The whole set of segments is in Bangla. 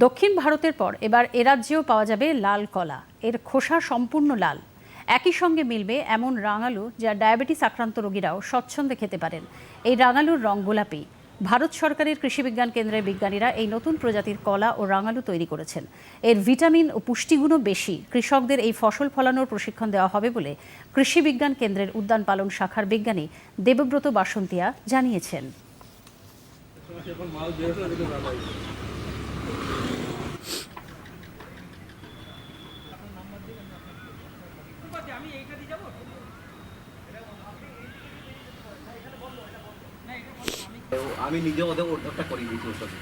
দক্ষিণ ভারতের পর এবার এ রাজ্যেও পাওয়া যাবে লাল কলা। এর খোসা সম্পূর্ণ লাল। একই সঙ্গে মিলবে এমন রাঙালু যা ডায়াবেটিস আক্রান্ত রোগীরাও স্বচ্ছন্দে খেতে পারেন। এই রাঙালুর রং গোলাপি। ভারত সরকারের কৃষি বিজ্ঞান কেন্দ্রের বিজ্ঞানীরা এই নতুন প্রজাতির কলা ও রাঙালু তৈরি করেছেন। এর ভিটামিন ও পুষ্টিগুণও বেশি। কৃষকদের এই ফসল ফলানোর প্রশিক্ষণ দেওয়া হবে বলে কৃষি বিজ্ঞান কেন্দ্রের উদ্যান পালন শাখার বিজ্ঞানী দেবব্রত বাসন্তিয়া জানিয়েছেন। আমি নিজে ওদের ওটা করিয়ে দিয়েছি ওর সাথে।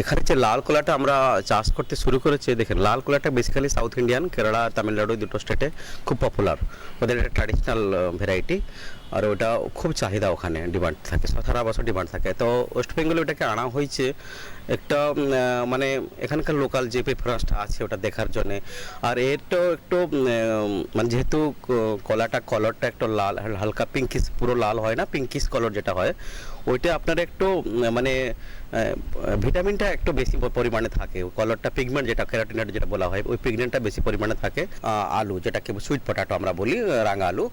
এখানে যে লাল কলাটা আমরা চাষ করতে শুরু করেছি, দেখেন, লাল কলাটা বেসিক্যালি সাউথ ইন্ডিয়ান কেরালা আর তামিলনাড়ু দুটো স্টেটে খুব পপুলার ওদের একটা ট্র্যাডিশনাল ভ্যারাইটি আর ওটা খুব চাহিদা ওখানে ডিমান্ড থাকে, সারা বছর ডিমান্ড থাকে। তো ওয়েস্ট বেঙ্গলে ওটাকে আনা হয়েছে একটা মানে এখানকার লোকাল যে প্রেফারেন্সটা আছে ওটা দেখার জন্যে। আর এরটাও একটু মানে যেহেতু কলাটা কলারটা একটু লাল, হালকা পিঙ্কিস পুরো লাল হয় না পিঙ্কিস কালার যেটা হয়, ওইটা আপনার একটু মানে ভিটামিনটা একটু বেশি পরিমাণে থাকে। কলারটা পিগমেন্ট যেটা ক্যারাটিনেট যেটা বলা হয়, ওই পিগমেন্টটা বেশি পরিমাণে থাকে আলু, যেটাকে সুইট পটাটো আমরা বলি রাঙা আলু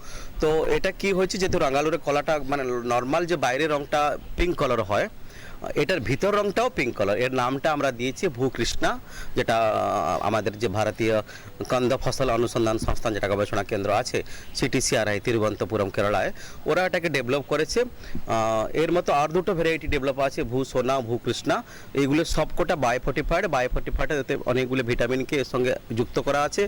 তো এটা কি হয়েছে, যেহেতু রাঙালুর কলাটা মানে নর্মাল যে বাইরের রঙটা পিঙ্ক কালার হয় এটার ভিতর রংটাও পিঙ্ক কালারের নামটা আমরা দিয়েছি ভূকৃষ্ণা, যেটা আমাদের যে ভারতীয় কন্দ ফসল অনুসন্ধান সংস্থান যেটা গবেষণা কেন্দ্র আছে সিটিসিআরআই তিরুবন্তপুরম কেরালায়, ওরা এটাকে ডেভেলপ করেছে। এর মতো আর দুটো ভ্যারাইটি ডেভেলপ আছে, ভূ সোনা ভূকৃষ্ণা এইগুলো সবকটা বায়োফর্টিফাইড বায়োফর্টিফাইড এতে অনেকগুলো ভিটামিনকে এর সঙ্গে যুক্ত করা আছে।